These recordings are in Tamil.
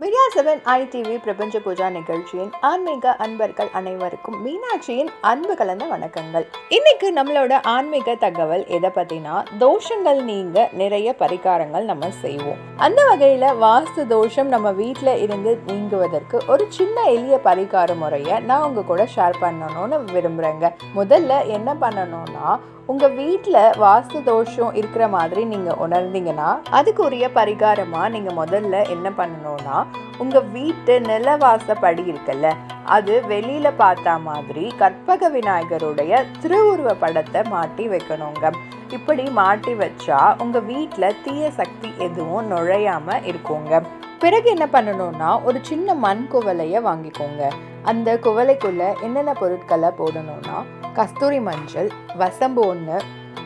மீடியா செவன் ஐடிவி பிரபஞ்ச பூஜா நிகழ்ச்சியின் ஆன்மீக அன்பர்கள் அனைவருக்கும் மீனாட்சியின் அன்பு கலந்த வணக்கங்கள். இன்னைக்கு நம்மளோட ஆன்மீக தகவல் எதை பத்தினா தோஷங்கள் நீங்க நிறைய பரிகாரங்கள் நம்ம செய்வோம். அந்த வகையில வாஸ்து தோஷம் நம்ம வீட்டில் இருந்து நீங்குவதற்கு ஒரு சின்ன எளிய பரிகார முறையை நான் உங்க கூட ஷேர் பண்ணணும்னு விரும்புறேங்க. முதல்ல என்ன பண்ணணும்னா உங்க வீட்டில் வாஸ்து தோஷம் இருக்கிற மாதிரி நீங்க உணர்ந்தீங்கன்னா அதுக்குரிய பரிகாரமா நீங்க முதல்ல என்ன பண்ணணும்னா உங்க வீட்டு நிலவாசப்படி இருக்குல்ல அது வெளியில பார்த்தா மாதிரி கற்பக விநாயகருடைய திருவுருவ படத்தை மாட்டி வைக்கணுங்க. இப்படி மாட்டி வச்சா உங்க வீட்டில் தீய சக்தி எதுவும் நுழையாம இருக்குங்க. பிறகு என்ன பண்ணணும்னா ஒரு சின்ன மண் குவலையை வாங்கிக்கோங்க. அந்த குவலைக்குள்ள என்னென்ன பொருட்களை போடணும்னா கஸ்தூரி மஞ்சள் வசம்பு ஒன்று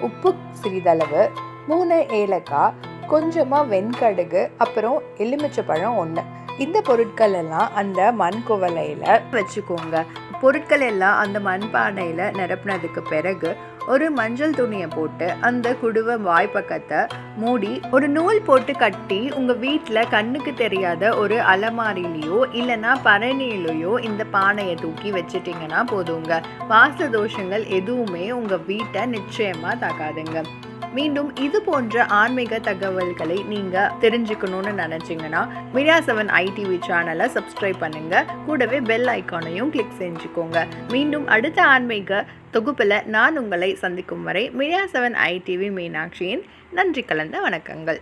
உப்பு சிறிதளவு மூணு ஏலக்காய் கொஞ்சமாக வெண்கடுகு அப்புறம் எலுமிச்சை பழம் ஒன்று இந்த பொருட்கள் எல்லாம் அந்த மண் குவலையில் வச்சுக்கோங்க. பொருட்கள் எல்லாம் அந்த மண்பானையில் நிரப்புனதுக்கு பிறகு ஒரு மஞ்சள் துணியை போட்டு அந்த குடுவை வாய்ப்பக்கத்தை மூடி ஒரு நூல் போட்டு கட்டி உங்கள் வீட்டில் கண்ணுக்கு தெரியாத ஒரு அலமாரிலேயோ இல்லைன்னா பரணியிலையோ இந்த பானையை தூக்கி வச்சிட்டிங்கன்னா போதுங்க. வாச தோஷங்கள் எதுவுமே உங்கள் வீட்டை நிச்சயமாக தாக்காதுங்க. மீண்டும் இது போன்ற ஆன்மீக தகவல்களை நீங்கள் தெரிஞ்சுக்கணும்னு நினச்சிங்கன்னா மீடியா செவன் ஐடிவி சேனலை சப்ஸ்கிரைப் பண்ணுங்க. கூடவே பெல் ஐக்கானையும் கிளிக் செஞ்சுக்கோங்க. மீண்டும் அடுத்த ஆன்மீக தொகுப்பில் நான் உங்களை சந்திக்கும் வரை மீடியா செவன் ஐடிவி மீனாட்சியின் நன்றி கலந்த வணக்கங்கள்.